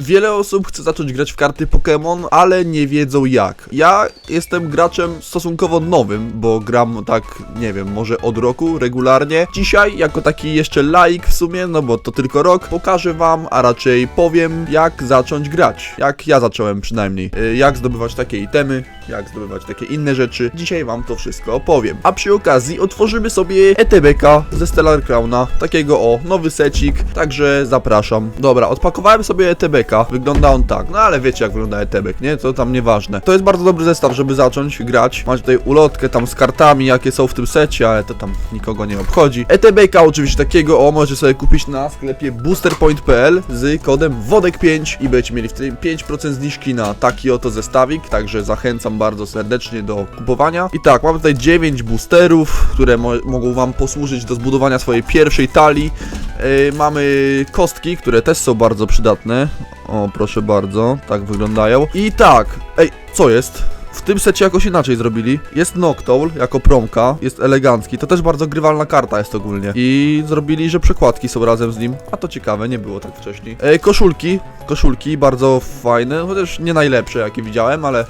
Wiele osób chce zacząć grać w karty Pokémon, ale nie wiedzą jak. Ja jestem graczem stosunkowo nowym, bo gram tak, nie wiem, może od roku regularnie. Dzisiaj, jako taki jeszcze laik w sumie, no bo to tylko rok, pokażę wam, a raczej powiem, jak zacząć grać. Jak ja zacząłem przynajmniej. Y, Jak zdobywać takie itemy, jak zdobywać takie inne rzeczy. Dzisiaj wam to wszystko opowiem. A przy okazji otworzymy sobie ETBK ze Stellar Crowna, takiego o, nowy secik, także zapraszam. Dobra, odpakowałem sobie ETBK, wygląda on tak, no ale wiecie jak wygląda ETBK, nie? To tam nieważne. To jest bardzo dobry zestaw, żeby zacząć grać. Macie tutaj ulotkę tam z kartami, jakie są w tym secie, ale to tam nikogo nie obchodzi. ETBK oczywiście takiego, o, możecie sobie kupić na sklepie boosterpoint.pl z kodem WODEK5 i będziecie mieli wtedy 5% zniżki na taki oto zestawik, także zachęcam bardzo serdecznie do kupowania. I tak, mamy tutaj 9 boosterów, które mo mogą wam posłużyć do zbudowania swojej pierwszej talii. Yy, mamy kostki, które też są bardzo przydatne. O, proszę bardzo, tak wyglądają. I tak, ej, co jest? W tym secie jakoś inaczej zrobili. Jest Noctowl jako promka, jest elegancki. To też bardzo grywalna karta jest ogólnie. I zrobili, że przekładki są razem z nim. A to ciekawe, nie było tak wcześniej. E, koszulki, koszulki bardzo fajne, chociaż nie najlepsze jakie widziałem, ale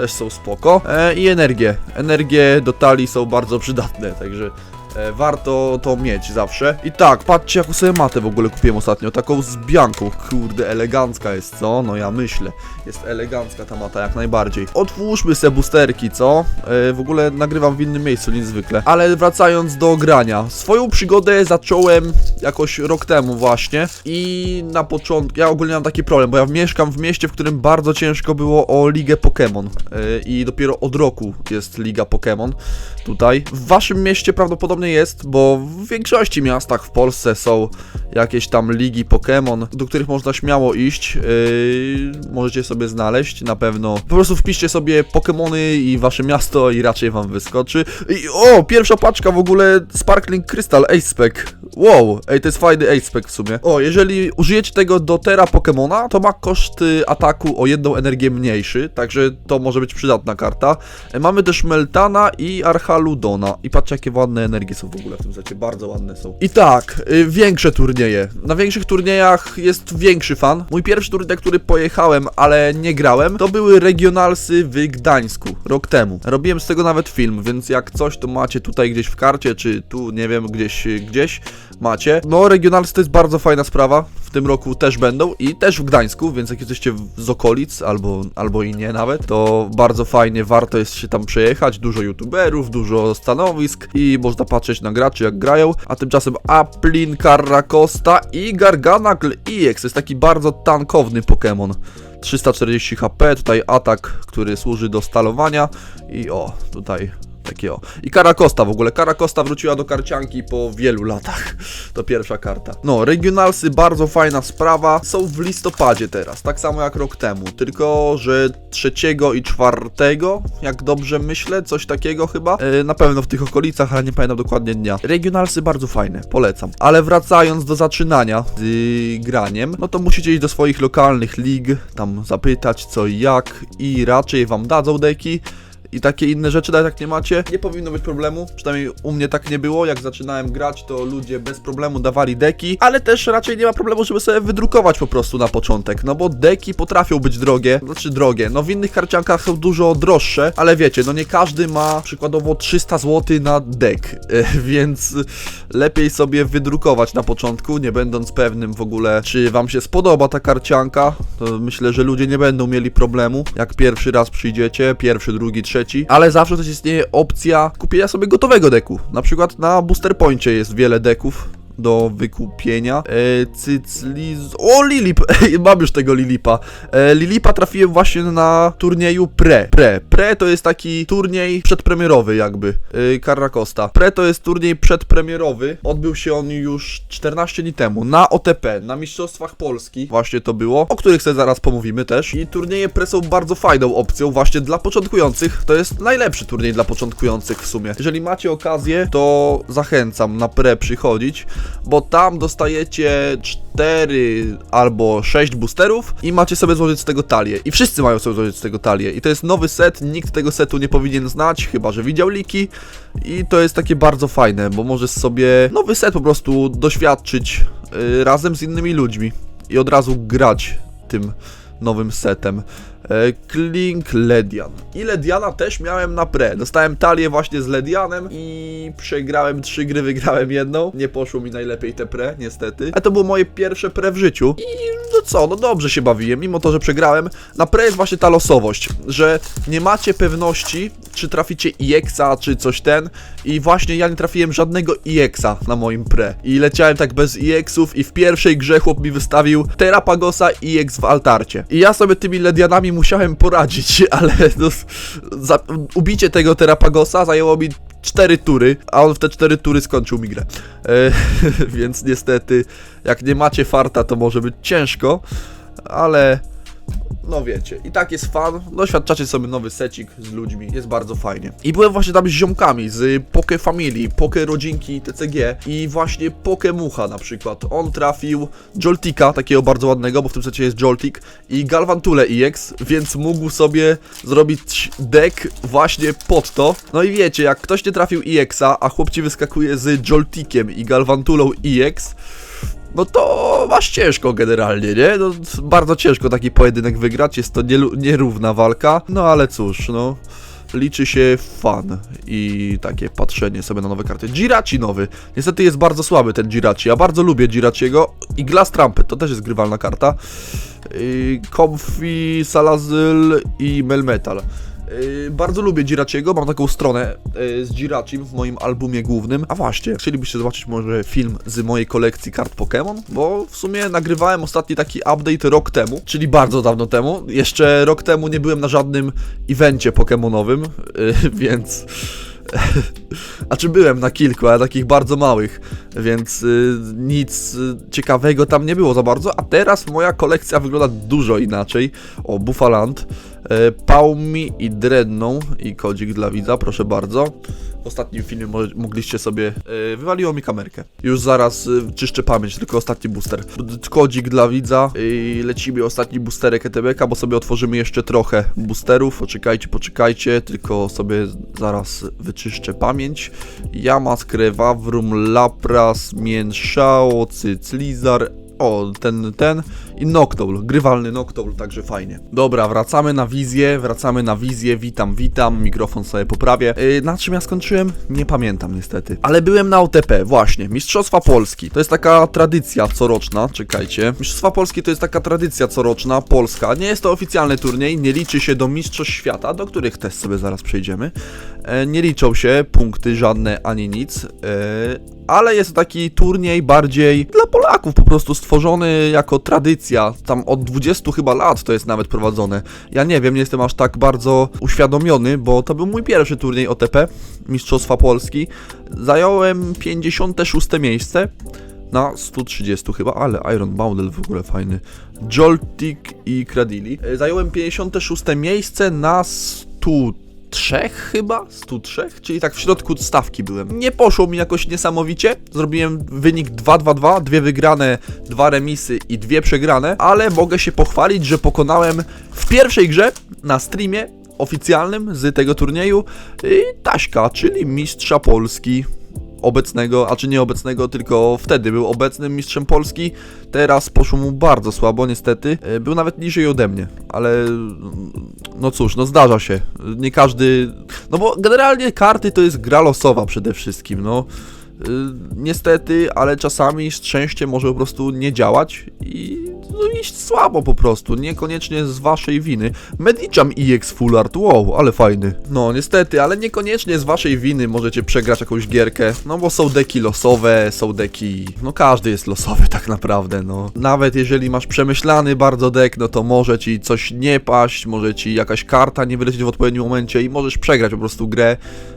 też są spoko. E, I energię. Energie do talii są bardzo przydatne, także e, warto to mieć zawsze. I tak, patrzcie jaką sobie matę w ogóle kupiłem ostatnio, taką z bianką. Kurde, elegancka jest, co? No ja myślę. Jest elegancka ta mata jak najbardziej. Otwórzmy se boosterki, co? E, w ogóle nagrywam w innym miejscu niż zwykle. Ale wracając do grania. Swoją przygodę zacząłem jakoś rok temu właśnie i na początku, ja ogólnie mam taki problem, bo ja mieszkam w mieście, w którym bardzo ciężko było o ligę Pokémon Yy, i dopiero od roku jest liga Pokémon tutaj. W waszym mieście prawdopodobnie jest, bo w większości miastach w Polsce są jakieś tam ligi Pokémon, do których można śmiało iść. Yy, możecie sobie znaleźć na pewno. Po prostu wpiszcie sobie Pokémony i wasze miasto i raczej wam wyskoczy. I, o, pierwsza paczka w ogóle Sparkling Crystal Ace. Wow, ej, to jest fajny Ace w sumie. O, jeżeli użyjecie tego do Tera Pokémona, to ma koszt ataku o jedną energię mniejszy, także to może być przydatna karta. E, Mamy też Meltana i Archaludona. I patrzcie, jakie ładne energie są w ogóle w tym secie, bardzo ładne są. I tak, y, większe turnieje. Na większych turniejach jest większy fan. Mój pierwszy turniej, na który pojechałem, ale nie grałem, to były regionalsy w Gdańsku, rok temu. Robiłem z tego nawet film, więc jak coś, to macie tutaj gdzieś w karcie, czy tu, nie wiem, gdzieś, gdzieś macie. No, regionalsy to jest bardzo fajna sprawa. W tym roku też będą i też w Gdańsku, więc jak jesteście z okolic, albo, albo i nie nawet, to bardzo fajnie, warto jest się tam przejechać. Dużo youtuberów, dużo stanowisk i można patrzeć na graczy jak grają. A tymczasem Aplin, Carracosta i Garganacl EX to jest taki bardzo tankowny Pokémon. 340 HP, tutaj atak, który służy do stalowania i o, tutaj takie o. I Karakosta w ogóle. Karakosta wróciła do karcianki po wielu latach. To pierwsza karta. No, regionalsy bardzo fajna sprawa. Są w listopadzie teraz, tak samo jak rok temu. Tylko, że trzeciego i czwartego, jak dobrze myślę, coś takiego chyba. E, na pewno w tych okolicach, ale nie pamiętam dokładnie dnia. Regionalsy bardzo fajne, polecam. Ale wracając do zaczynania z y, graniem, no to musicie iść do swoich lokalnych lig, tam zapytać co i jak i raczej wam dadzą deki i takie inne rzeczy, nawet jak nie macie, nie powinno być problemu. Przynajmniej u mnie tak nie było. Jak zaczynałem grać, to ludzie bez problemu dawali deki, ale też raczej nie ma problemu, żeby sobie wydrukować po prostu na początek. No bo deki potrafią być drogie, znaczy drogie. No w innych karciankach są dużo droższe, ale wiecie, no nie każdy ma przykładowo 300 zł na dek, więc lepiej sobie wydrukować na początku, nie będąc pewnym w ogóle, czy wam się spodoba ta karcianka. Myślę, że ludzie nie będą mieli problemu, jak pierwszy raz przyjdziecie, pierwszy, drugi, trzeci, ale zawsze też istnieje opcja kupienia sobie gotowego deku. Na przykład na Booster Poincie jest wiele deków do wykupienia. E, Cycliz... O, Lilip! Mam już tego Lilipa. E, Lilipa trafiłem właśnie na turnieju Pre. Pre. Pre to jest taki turniej przedpremierowy jakby. E, Carracosta. Pre to jest turniej przedpremierowy. Odbył się on już 14 dni temu na OTP, na Mistrzostwach Polski. Właśnie to było, o których sobie zaraz pomówimy też. I turnieje Pre są bardzo fajną opcją właśnie dla początkujących. To jest najlepszy turniej dla początkujących w sumie. Jeżeli macie okazję, to zachęcam na Pre przychodzić bo tam dostajecie 4 albo 6 boosterów i macie sobie złożyć z tego talię. I wszyscy mają sobie złożyć z tego talię. I to jest nowy set, nikt tego setu nie powinien znać, chyba że widział liki. I to jest takie bardzo fajne, bo możesz sobie nowy set po prostu doświadczyć y, razem z innymi ludźmi i od razu grać tym nowym setem. E, Klink Ledian. I Lediana też miałem na pre. Dostałem talię właśnie z Ledianem i przegrałem trzy gry, wygrałem jedną. Nie poszło mi najlepiej te pre, niestety. Ale to było moje pierwsze pre w życiu. I no co, no dobrze się bawiłem, mimo to, że przegrałem. Na pre jest właśnie ta losowość, że nie macie pewności, czy traficie EX-a, czy coś ten. I właśnie ja nie trafiłem żadnego EX-a na moim pre. I leciałem tak bez EX-ów i w pierwszej grze chłop mi wystawił Terapagosa EX w altarcie. I ja sobie tymi Ledianami musiałem poradzić, ale no, za, ubicie tego Terapagosa zajęło mi 4 tury, a on w te 4 tury skończył mi grę. E, więc niestety, jak nie macie farta, to może być ciężko, ale no wiecie, i tak jest fan, doświadczacie sobie nowy secik z ludźmi, jest bardzo fajnie. I byłem właśnie tam z ziomkami, z Poke Family, Poke Rodzinki TCG i właśnie Poke Mucha na przykład. On trafił Joltika, takiego bardzo ładnego, bo w tym secie jest Joltik i Galvantule EX, więc mógł sobie zrobić deck właśnie pod to. No i wiecie, jak ktoś nie trafił EX-a, a chłop ci wyskakuje z Joltikiem i Galvantulą EX, no to masz ciężko generalnie, nie? No, bardzo ciężko taki pojedynek wygrać, jest to nierówna walka, no ale cóż, no liczy się fan i takie patrzenie sobie na nowe karty. Jirachi nowy, niestety jest bardzo słaby ten Jirachi, ja bardzo lubię Jirachiego i Glass Trumpet, to też jest grywalna karta. Yy, Comfy, Salazyl i Melmetal. Yy, bardzo lubię Jirachiego, mam taką stronę yy, z Jirachim w moim albumie głównym. A właśnie, chcielibyście zobaczyć może film z mojej kolekcji kart Pokémon? Bo w sumie nagrywałem ostatni taki update rok temu, czyli bardzo dawno temu. Jeszcze rok temu nie byłem na żadnym evencie Pokémonowym, yy, więc... A czy byłem na kilku, ale takich bardzo małych, więc y, nic y, ciekawego tam nie było za bardzo. A teraz moja kolekcja wygląda dużo inaczej. O, Buffaland, y, Paumi i Dreadną i kodzik dla widza, proszę bardzo. W ostatnim filmie mo- mogliście sobie. y, wywaliło mi kamerkę. Już zaraz y, czyszczę pamięć, tylko ostatni booster. Kodzik dla widza i lecimy ostatni boosterek ETBK, bo sobie otworzymy jeszcze trochę boosterów. Poczekajcie, poczekajcie, tylko sobie zaraz wyczyszczę pamięć. Yamas, Krewawrum, Lapras, Mienshao, Cyclizar, o, ten, ten i Noctowl, grywalny Noctowl, także fajnie. Dobra, wracamy na wizję, wracamy na wizję, witam, witam, mikrofon sobie poprawię. Yy, na czym ja skończyłem? Nie pamiętam niestety. Ale byłem na OTP, właśnie, Mistrzostwa Polski. To jest taka tradycja coroczna, czekajcie. Mistrzostwa Polski to jest taka tradycja coroczna, polska. Nie jest to oficjalny turniej, nie liczy się do Mistrzostw Świata, do których też sobie zaraz przejdziemy. E, nie liczą się punkty żadne ani nic. E, ale jest taki turniej bardziej dla Polaków po prostu stworzony jako tradycja. Tam od 20 chyba lat to jest nawet prowadzone. Ja nie wiem, nie jestem aż tak bardzo uświadomiony, bo to był mój pierwszy turniej OTP, Mistrzostwa Polski. Zająłem 56 miejsce na 130 chyba, ale Iron Boundel w ogóle fajny. Joltik i Kradili. E, Zająłem 56 miejsce na 100 trzech chyba, 103, czyli tak w środku stawki byłem. Nie poszło mi jakoś niesamowicie, zrobiłem wynik 2-2-2, dwie wygrane, dwa remisy i dwie przegrane, ale mogę się pochwalić, że pokonałem w pierwszej grze na streamie oficjalnym z tego turnieju y, Taśka, czyli mistrza Polski obecnego, a czy nie obecnego, tylko wtedy był obecnym mistrzem Polski. Teraz poszło mu bardzo słabo, niestety. E, Był nawet niżej ode mnie, ale no cóż, no zdarza się. Nie każdy. No bo generalnie karty to jest gra losowa przede wszystkim, no. Y, Niestety, ale czasami szczęście może po prostu nie działać i no, iść słabo po prostu, niekoniecznie z waszej winy. Medicham EX Full Art, wow, ale fajny. No niestety, ale niekoniecznie z waszej winy możecie przegrać jakąś gierkę, no bo są deki losowe, są deki, no każdy jest losowy tak naprawdę, no. Nawet jeżeli masz przemyślany bardzo dek, no to może ci coś nie paść, może ci jakaś karta nie wylecieć w odpowiednim momencie i możesz przegrać po prostu grę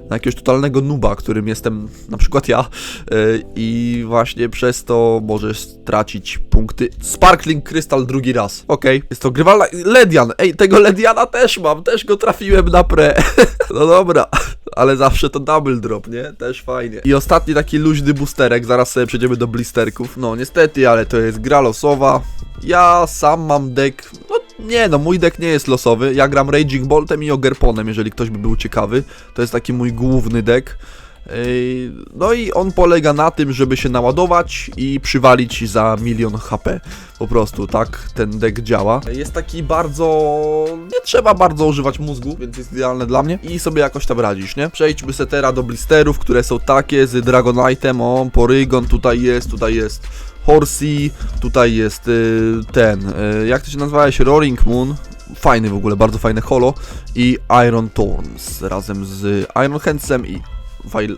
na jakiegoś totalnego nuba, którym jestem na przykład ja yy, i właśnie przez to możesz stracić punkty. Sparkling Crystal drugi raz. Okej, jest to grywalna. Ledian, ej, tego Lediana też mam, też go trafiłem na pre. no dobra. Ale zawsze to double drop, nie? Też fajnie. I ostatni taki luźny boosterek, zaraz sobie przejdziemy do blisterków. No niestety, ale to jest gra losowa. Ja sam mam deck. No nie, no mój deck nie jest losowy. Ja gram Raging Boltem i Ogerponem, jeżeli ktoś by był ciekawy. To jest taki mój główny deck. Yy, No i on polega na tym, żeby się naładować i przywalić za milion HP. Po prostu tak ten deck działa. Jest taki bardzo... nie trzeba bardzo używać mózgu, więc jest idealne dla mnie. I sobie jakoś tam radzisz, nie? Przejdźmy se teraz do blisterów, które są takie z Dragonite'em. O, Porygon tutaj jest, tutaj jest Horsey, tutaj jest y, ten, y, jak to się nazywałeś? Roaring Moon. Fajny w ogóle, bardzo fajne holo. I Iron Thorns razem z Iron Handsem i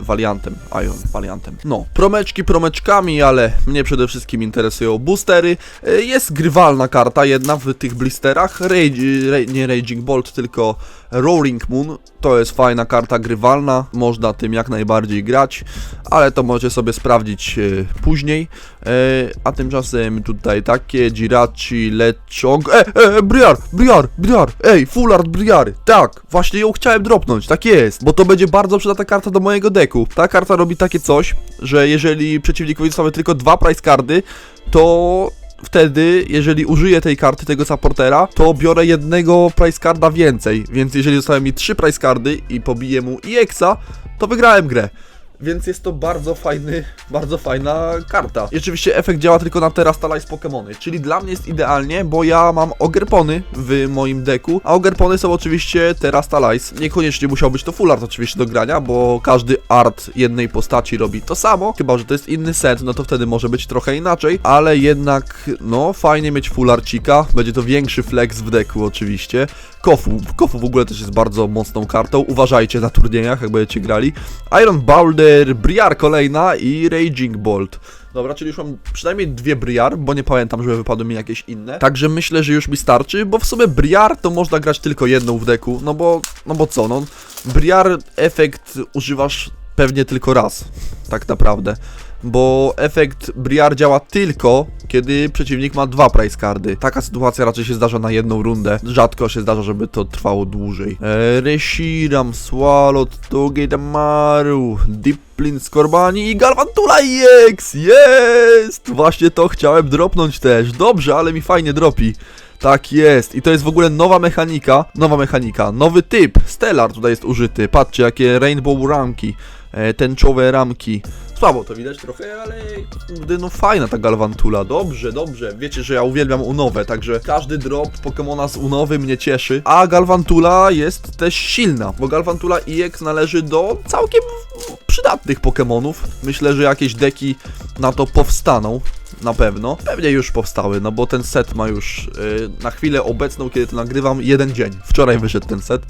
Valiantem, Iron Valiantem. No, promeczki promeczkami, ale mnie przede wszystkim interesują boostery. Y, Jest grywalna karta jedna w tych blisterach, Rage, ra, nie Raging Bolt, tylko Roaring Moon. To jest fajna karta grywalna, można tym jak najbardziej grać, ale to możecie sobie sprawdzić y, później. E, a tymczasem tutaj takie Jirachi, Lechong, e, e, Briar, Briar, Briar, ej, Full Art Briary, tak, właśnie ją chciałem dropnąć, tak jest, bo to będzie bardzo przydatna karta do mojego deku. Ta karta robi takie coś, że jeżeli przeciwnikowi zostały tylko dwa price cardy, to wtedy, jeżeli użyję tej karty, tego supportera, to biorę jednego price carda więcej, więc jeżeli zostały mi trzy price cardy i pobiję mu EXa, to wygrałem grę. Więc jest to bardzo fajny, bardzo fajna karta. I oczywiście efekt działa tylko na Terastalize Pokémony, czyli dla mnie jest idealnie, bo ja mam Ogerpony w moim deku, a Ogerpony są oczywiście Terastalize. Niekoniecznie musiał być to full art oczywiście do grania, bo każdy art jednej postaci robi to samo, chyba, że to jest inny set, no to wtedy może być trochę inaczej, ale jednak, no, fajnie mieć full arcika, będzie to większy flex w deku oczywiście. Kofu, Kofu w ogóle też jest bardzo mocną kartą, uważajcie na turniejach, jak będziecie grali. Iron Boulder, Briar kolejna i Raging Bolt. Dobra, czyli już mam przynajmniej dwie Briar, bo nie pamiętam, żeby wypadły mi jakieś inne. Także myślę, że już mi starczy, bo w sumie Briar to można grać tylko jedną w deku, no bo, no bo co, no. Briar efekt używasz pewnie tylko raz, tak naprawdę. Bo efekt Briar działa tylko, kiedy przeciwnik ma dwa price cardy. Taka sytuacja raczej się zdarza na jedną rundę. Rzadko się zdarza, żeby to trwało dłużej. E, Reshiram, Swalot, Togedamaru, Diplin, Skorbani i Galvantula EX! Jest! Właśnie to chciałem dropnąć też. Dobrze, ale mi fajnie dropi. Tak jest. I to jest w ogóle nowa mechanika. Nowa mechanika. Nowy typ. Stellar tutaj jest użyty. Patrzcie, jakie rainbow ramki. E, tęczowe ramki. Słabo to widać trochę, ale kurde, no fajna ta Galvantula. Dobrze, dobrze. Wiecie, że ja uwielbiam Unowę, także każdy drop Pokemona z Unowy mnie cieszy. A Galvantula jest też silna, bo Galvantula EX należy do całkiem przydatnych Pokemonów. Myślę, że jakieś deki na to powstaną. Na pewno. Pewnie już powstały, no bo ten set ma już yy, na chwilę obecną, kiedy to nagrywam, jeden dzień. Wczoraj wyszedł ten set.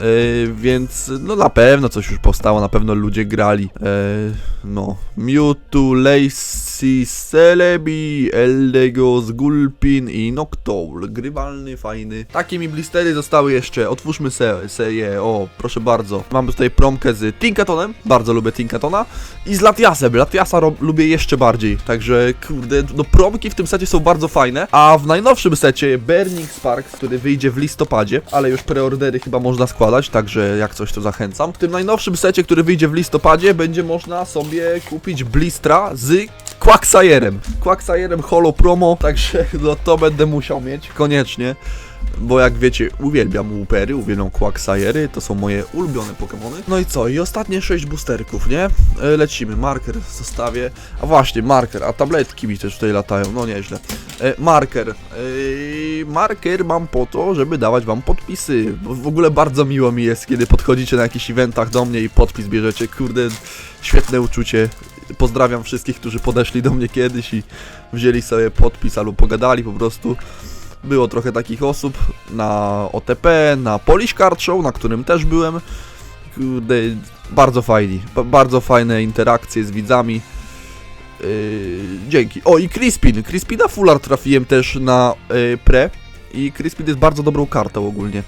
Yy, więc no na pewno coś już powstało, na pewno ludzie grali. Yy, no, Mewtwo, Lacy, Celebi, Eldegos, Gulpin i Noctowl. Grywalny, fajny. Takie mi blistery zostały jeszcze. Otwórzmy se, se je. O, proszę bardzo. Mamy tutaj promkę z Tinkatonem. Bardzo lubię Tinkatona. I z Latiasem. Latiasa lubię jeszcze bardziej. Także, kurde, no promki w tym secie są bardzo fajne. A w najnowszym secie Burning Spark, który wyjdzie w listopadzie, ale już preordery chyba można składać, także jak coś to zachęcam. W tym najnowszym secie, który wyjdzie w listopadzie, będzie można sobie kupić blistra z Quagsirem. Quagsirem Holo Promo, także no to będę musiał mieć, koniecznie. Bo jak wiecie, uwielbiam Woopery, uwielbiam Quagsire'y, to są moje ulubione Pokémony. No i co? I ostatnie 6 boosterków, nie? E, Lecimy, marker zostawię. A właśnie, marker, a tabletki mi też tutaj latają, no nieźle. E, marker. Marker mam po to, żeby dawać wam podpisy. Bo w ogóle bardzo miło mi jest, kiedy podchodzicie na jakichś eventach do mnie i podpis bierzecie. Kurde, świetne uczucie. Pozdrawiam wszystkich, którzy podeszli do mnie kiedyś i wzięli sobie podpis albo pogadali po prostu. Było trochę takich osób na OTP, na Polish Card Show, na którym też byłem. Bardzo fajni, ba- bardzo fajne interakcje z widzami. Yy, dzięki. O i Crispin. Crispina Fuller trafiłem też na yy, pre. I Crispin jest bardzo dobrą kartą ogólnie.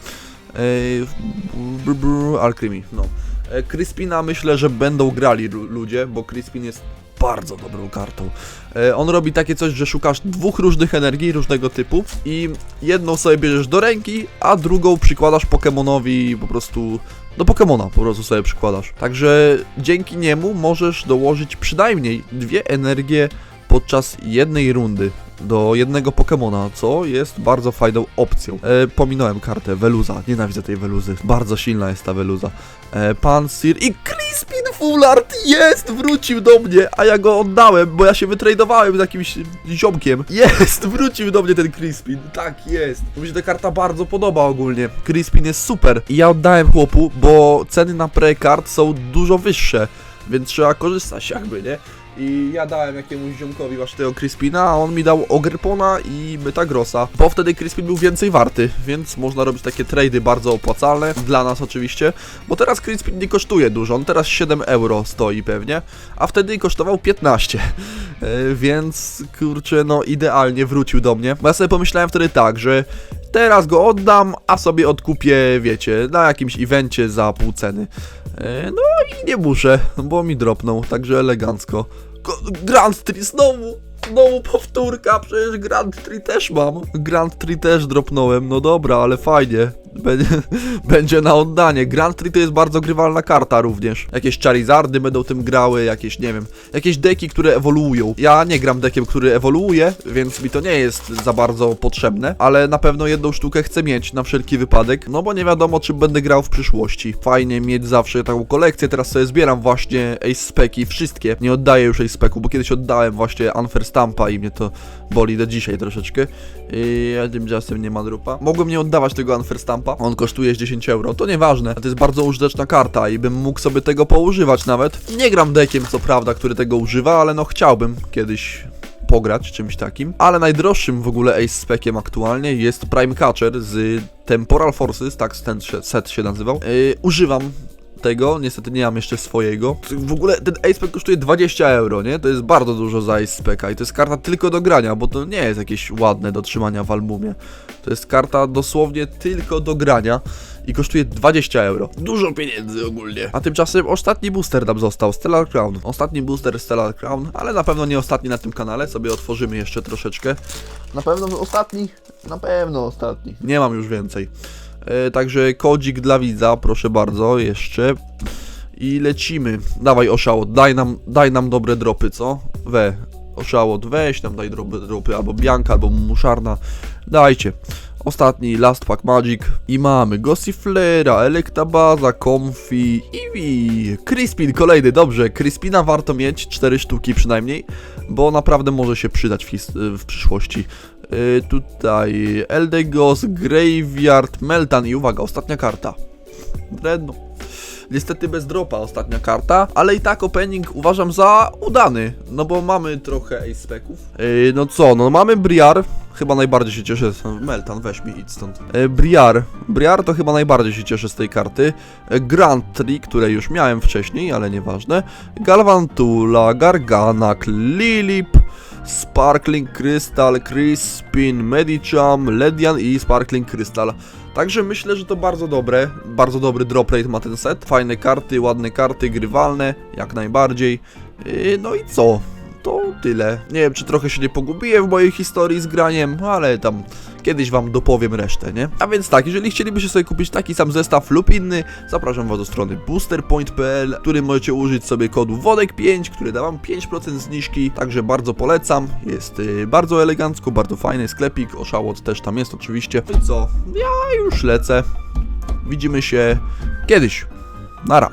Yy, Alchemy, no. E, Crispina myślę, że będą grali lu- ludzie, bo Crispin jest bardzo dobrą kartą. E, On robi takie coś, że szukasz dwóch różnych energii różnego typu i jedną sobie bierzesz do ręki, a drugą przykładasz Pokemonowi po prostu do Pokemona po prostu sobie przykładasz. Także dzięki niemu możesz dołożyć przynajmniej dwie energie podczas jednej rundy. Do jednego Pokemona, co jest bardzo fajną opcją. E, pominąłem kartę Veluza, nienawidzę tej Veluzy, bardzo silna jest ta Veluza. E, Pan Sir i Crispin Full Art jest, wrócił do mnie, a ja go oddałem, bo ja się wytradowałem z jakimś ziomkiem. Jest, wrócił do mnie ten Crispin, tak jest. Mi się ta karta bardzo podoba ogólnie, Crispin jest super. I ja oddałem chłopu, bo ceny na prekart są dużo wyższe, więc trzeba korzystać jakby, nie? I ja dałem jakiemuś ziomkowi właśnie tego Crispina, a on mi dał Ogrepona i Metagrossa, bo wtedy Crispin był więcej warty, więc można robić takie trady bardzo opłacalne, dla nas oczywiście, bo teraz Crispin nie kosztuje dużo, on teraz 7 euro stoi pewnie, a wtedy kosztował 15, E, więc kurczę, no idealnie wrócił do mnie, bo ja sobie pomyślałem wtedy tak, że teraz go oddam, a sobie odkupię, wiecie, na jakimś evencie za pół ceny. E, No i nie muszę, bo mi dropnął, także elegancko. Ko- Grand Tree znowu! Znowu powtórka, przecież Grand Tree też mam. Grand Tree też dropnąłem, no dobra, ale fajnie. Będzie, na oddanie. Grand Tree to jest bardzo grywalna karta również. Jakieś Charizardy będą tym grały, jakieś, nie wiem, jakieś deki, które ewoluują. Ja nie gram dekiem, który ewoluuje, więc mi to nie jest za bardzo potrzebne, ale na pewno jedną sztukę chcę mieć na wszelki wypadek, no bo nie wiadomo, czy będę grał w przyszłości. Fajnie mieć zawsze taką kolekcję, teraz sobie zbieram właśnie Ace Speki, wszystkie. Nie oddaję już Ace Speku, bo kiedyś oddałem właśnie Unfair Stampa i mnie to boli do dzisiaj troszeczkę. I ja tymczasem nie ma drupa. Mogłem nie oddawać tego Unfair Stampa, on kosztuje 10 euro, to nieważne. To jest bardzo użyteczna karta i bym mógł sobie tego poużywać nawet. Nie gram dekiem, co prawda, który tego używa, ale no chciałbym kiedyś pograć czymś takim. Ale najdroższym w ogóle Ace Spekiem aktualnie jest Prime Catcher z Temporal Forces, tak ten set się nazywał. Yy, używam tego, niestety nie mam jeszcze swojego. W ogóle ten Ace kosztuje 20 euro, nie? To jest bardzo dużo za Ace Speca i to jest karta tylko do grania, bo to nie jest jakieś ładne do trzymania w albumie. To jest karta dosłownie tylko do grania i kosztuje 20 euro. Dużo pieniędzy ogólnie. A tymczasem ostatni booster nam został, Stellar Crown. Ostatni booster Stellar Crown, ale na pewno nie ostatni na tym kanale, sobie otworzymy jeszcze troszeczkę. Na pewno ostatni? Na pewno ostatni. Nie mam już więcej. E, także kodzik dla widza, proszę bardzo, jeszcze. I lecimy. Dawaj oszałot, daj nam, daj nam dobre dropy, co? We, oszałot, weź nam daj dobre dropy, albo Bianka, albo Muszarna. Dajcie. Ostatni Last Pack Magic i mamy Gossiflera, Electabaza, Comfy, Eevee, Crispin kolejny, dobrze, Crispina warto mieć, 4 sztuki przynajmniej, bo naprawdę może się przydać w, w przyszłości. Yy, tutaj Eldegos, Graveyard, Meltan i uwaga, ostatnia karta. Dreadno. Niestety bez dropa ostatnia karta, ale i tak opening uważam za udany, no bo mamy trochę ace speców. Yy, no co, no mamy Briar, chyba najbardziej się cieszę, Meltan weź mi idź stąd. Yy, Briar, Briar to chyba najbardziej się cieszę z tej karty. Yy, Grand Tree, które już miałem wcześniej, ale nieważne. Galvantula, Garganak, Lilip, Sparkling Crystal, Crispin, Medicham, Ledian i Sparkling Crystal. Także myślę, że to bardzo dobre, bardzo dobry drop rate ma ten set. Fajne karty, ładne karty, grywalne, jak najbardziej. Yy, no i co? To tyle. Nie wiem, czy trochę się nie pogubiłem w mojej historii z graniem, ale tam kiedyś wam dopowiem resztę, nie? A więc tak, jeżeli chcielibyście sobie kupić taki sam zestaw lub inny, zapraszam was do strony boosterpoint.pl, w którym możecie użyć sobie kodu WODEK5, który da wam 5% zniżki, także bardzo polecam. Jest y, bardzo elegancko, bardzo fajny sklepik, oszałot też tam jest oczywiście. No i co? Ja już lecę. Widzimy się kiedyś. Nara.